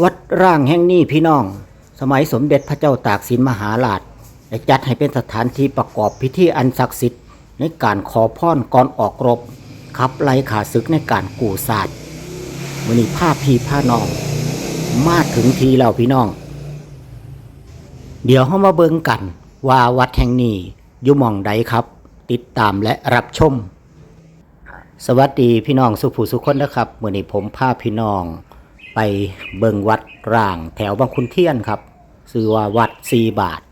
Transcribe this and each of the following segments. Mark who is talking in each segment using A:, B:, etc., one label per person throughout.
A: วัดร่างแห่งนี้พี่น้อง สมัยสมเด็จพระเจ้าตากสินมหาราชได้จัดให้เป็นสถานที่ประกอบพิธีอันศักดิ์สิทธิ์ในการขอพรก่อนออกรบขับไล่ขาศึกในการกูศาสตร์มือนี้ผ้าพี่ผ้าน้อง มาถึงทีแล้วพี่น้อง เดี๋ยวเรามาเบิ่งกัน ว่าวัดแห่งนี้อยู่มองใดครับ ติดตามและรับชม สวัสดีพี่น้องสุผู้สุคนนะครับมือนี้ผมพาพี่น้อง ไปเบิงวัดร่างแถวบางขุนเทียนครับชื่อว่าวัดสีบาท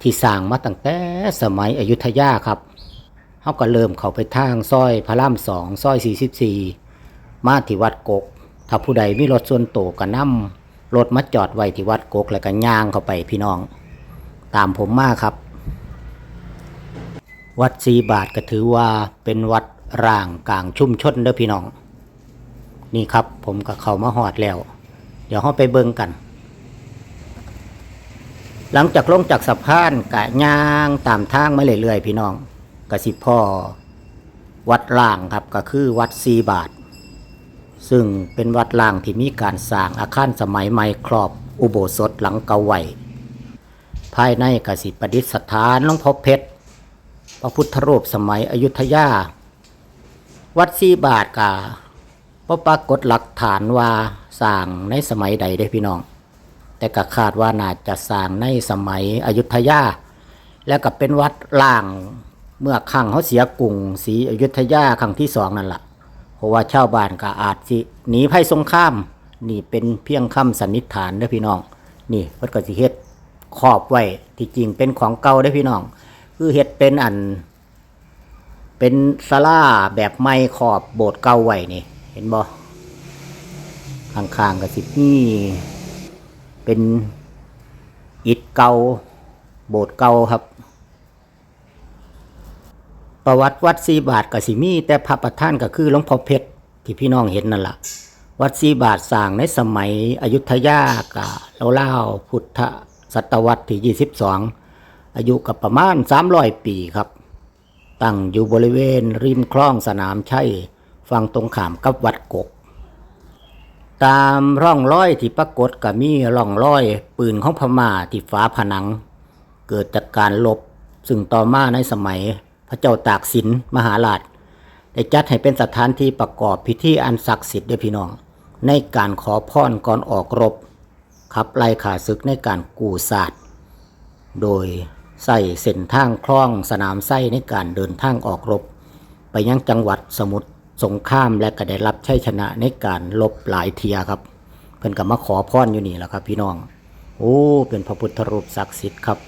A: ที่สร้างมาตั้งแต่สมัยอยุธยาครับเขาก็เริ่มเข้าไปทางซอยพระรามสองซอย44มาที่วัดกก ถ้าผู้ใดมีรถส่วนตัวก็นำรถมาจอดไว้ที่วัดกกแล้วก็ย่างเข้าไปพี่น้อง ตามผมมาครับ วัดสีบาทก็ถือว่าเป็นวัดร่างกลางชุ่มชนเด้อพี่น้อง นี่ครับ ผมก็เข้ามาหอดแล้ว เดี๋ยวเราไปเบิ่งกัน หลังจากลงจากสะพานกะย่างตามทางมาเรื่อยๆพี่น้องกสิพ่อ วัดล่างครับก็คือวัดซีบาท ซึ่งเป็นวัดล่างที่มีการสร้างอาคารสมัยใหม่ครอบอุโบสถหลังเก่าไว้ภายในกสิประดิษฐานหลวงพ่อเพชร พระพุทธรูปสมัยอยุธยา วัดซีบาทกา บ่ปรากฏหลักฐานว่าสร้างในสมัยใดได้พี่น้อง แต่ก็คาดว่าน่าจะสร้างในสมัยอยุธยา แล้วก็เป็นวัดล่างเมื่อครั้งเขาเสียกรุงศรีอยุธยาครั้งที่สองนั่นแหละเพราะว่าชาวบ้านก็อาจสิหนีภัยสงคราม นี่เป็นเพียงคำสันนิษฐานเด้อพี่น้อง นี่เพิ่นก็สิเฮ็ดขอบไว้ที่จริงเป็นของเก่าเด้พี่น้อง คือเฮ็ดเป็นอัน เป็นศาลาแบบไม้ขอบโบสถ์เก่าไว้นี่ ห็นบ่ข้างๆก็สิมี่เป็นอิฐเก่าโบสถ์เก่าครับ ประวัติวัดสีบาทกับสิมี แต่พระประธานก็คือหลวงพ่อเพชรที่พี่น้องเห็นนั่นละวัดสีบาทสร้างในสมัยอยุธยากะเล่าๆพุทธศตวรรษที่22 อายุกับประมาณ 300 ปีครับ ตั้งอยู่บริเวณริมคลองสนามชัย ฝั่งตรงข้ามกับวัดกก ตามร่องรอยที่ปรากฏก็มีร่องรอย ปืนของพม่าที่ฝาผนัง เกิดจากการลบซึ่งต่อมาในสมัยพระเจ้าตากสินมหาราชได้จัดให้เป็นสถานที่ประกอบพิธีอันศักดิ์สิทธิ์ด้อพี่น้อง ในการขอพรก่อนออกรบขับไล่ขาศึกในการกู้ศาสตร์โดยใส่เส้นทางคล่องสนามไส้ในการเดินทางออกรบ ไปยังจังหวัดสมุทร สงครามและก็ได้รับชัยชนะในการลบหลายเทียครับ เพิ่นก็มาขอพรอยู่นี่แหละครับ พี่น้อง โอ้เป็นพระพุทธรูปศักดิ์สิทธิ์ครับ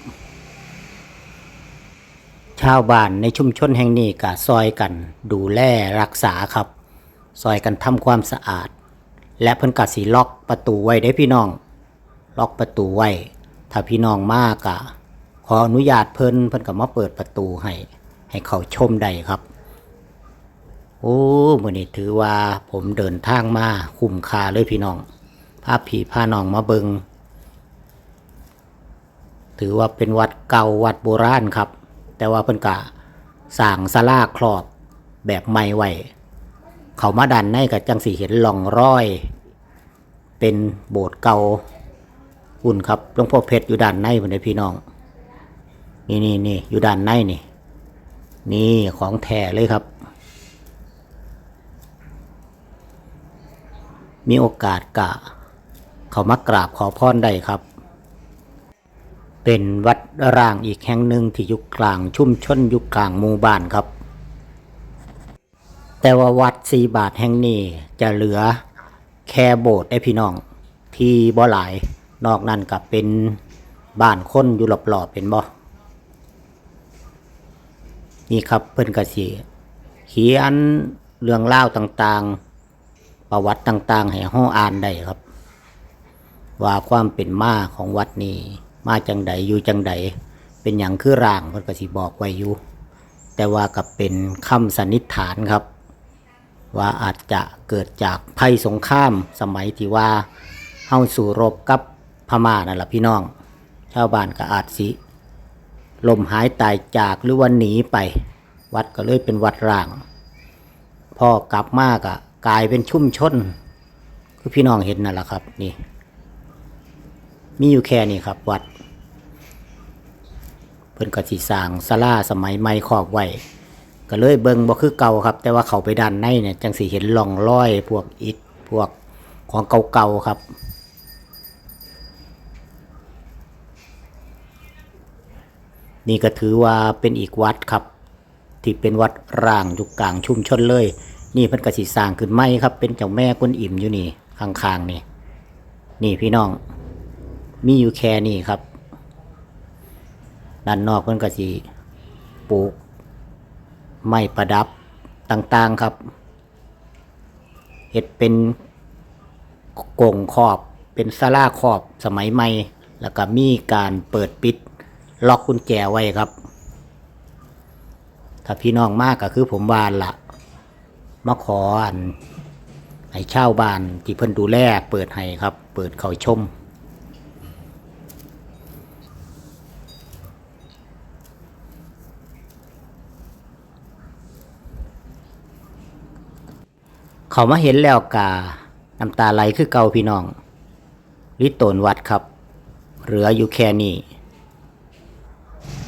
A: ชาวบ้านในชุมชนแห่งนี้ก็ซอยกัน ดูแลรักษาครับ ซอยกันทำความสะอาด และเพิ่นก็สิล็อกประตูไว้ได้พี่น้อง ล็อกประตูไว้ ถ้าพี่น้องมากะขออนุญาตเพิ่นเพิ่นก็มาเปิดประตูให้ ให้เขาชมได้ครับ โอ้มื้อนี้ถือว่าผมเดินทางมาคุ้มค่าเลยพี่น้องพาพี่พาน้องมาเบิงถือว่าเป็นวัดเก่าวัดโบราณครับ แต่ว่าเพิ่นกะสร้างศาลาครอบแบบใหม่ไว้เขามาดันในกับจังสีเห็นหล่องร้อย เป็นโบสถ์เก่าอุ่นครับหลวงพ่อเพชรอยู่ด้านในเหมือนพี่น้อง นี่นี่นี่อยู่ด้านในนี่ นี่ของแท้เลยครับ มีโอกาสกะ เขามากราบขอพรได้ครับ เป็นวัดร่างอีกแห่งหนึ่งที่อยู่กลางชุ่มชนอยู่กลางหมู่บ้านครับ แต่ว่าวัดสีบาทแห่งนี้จะเหลือแค่โบสถ์ได้พี่น้อง ที่บ่หลายนอกนั้นกับเป็นบ้านคนอยู่รอบๆเป็นบ่นี่ครับเพิ่นกะสิเขียนเรื่องเล่าต่างๆ ประวัติต่าง ๆ ให้ห้ออ่านได้ครับ ว่าความเป็นมาของวัดนี้มาจังใดอยู่จังใดเป็นอย่างคือร่างเพิ่นก็สิบอกไว้อยู่แต่ว่ากับเป็นคำสันนิษฐานครับ ว่าอาจจะเกิดจากภัยสงครามสมัยที่ว่าเฮาสู่รบกับพม่านั่นแหละพี่น้อง ชาวบ้านก็อาจสิลมหายตายจากหรือวันหนีไป วัดก็เลยเป็นวัดร้างพอกลับมากะ กลายเป็นชุ่มชนคือพี่น้องเห็นนั่นแหละครับนี่ มีอยู่แค่นี้ครับ วัด เพิ่นก็สิสร้างศาลาสมัยใหม่คอบไว้ก็เลยเบิงบ่คือเก่าครับ แต่ว่าเขาไปด้านในเนี่ยจังสิเห็นร่องรอย พวกอิฐพวกของเก่าๆครับนี่ก็ถือว่าเป็นอีกวัดครับ ที่เป็นวัดร่างอยู่กลางชุมชนเลย นี่เพิ่นกสิสร้างขึ้นใหม่ครับ เป็นเจ้าแม่กวนอิ่มอยู่นี่ข้างๆนี่ นี่พี่น้อง มีอยู่แค่นี้ครับด้านนอกเพิ่นกสิปลูกไม้ประดับต่างๆครับเห็ดเป็นกงขอบเป็นซาลาขอบสมัยใหม่ แล้วก็มีการเปิดปิด ล็อกกุญแจไว้ครับ ถ้าพี่น้องมากก็คือผมวานละ มาขออันให้เช่าบ้านที่เพิ่นดูแลเปิดให้ครับ เปิดเขาชม เขามาเห็นแล้วกาน้ำตาไหลคือเก่าพี่น้องลิโตนวัดครับ เหลืออยู่แค่นี้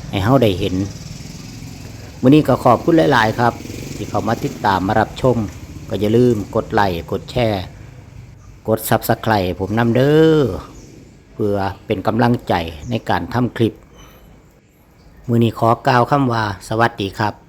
A: ให้เฮาได้เห็นวันนี้ก็ขอบคุณหลาย ๆ ครับ ที่เขามาติดตามมารับชม ก็อย่าลืมกดไลค์กดแชร์ กดซับสไครต์ผมนำเด้อเพื่อเป็นกำลังใจในการทำคลิป มือนี้ขอกล่าวคำว่าสวัสดีครับ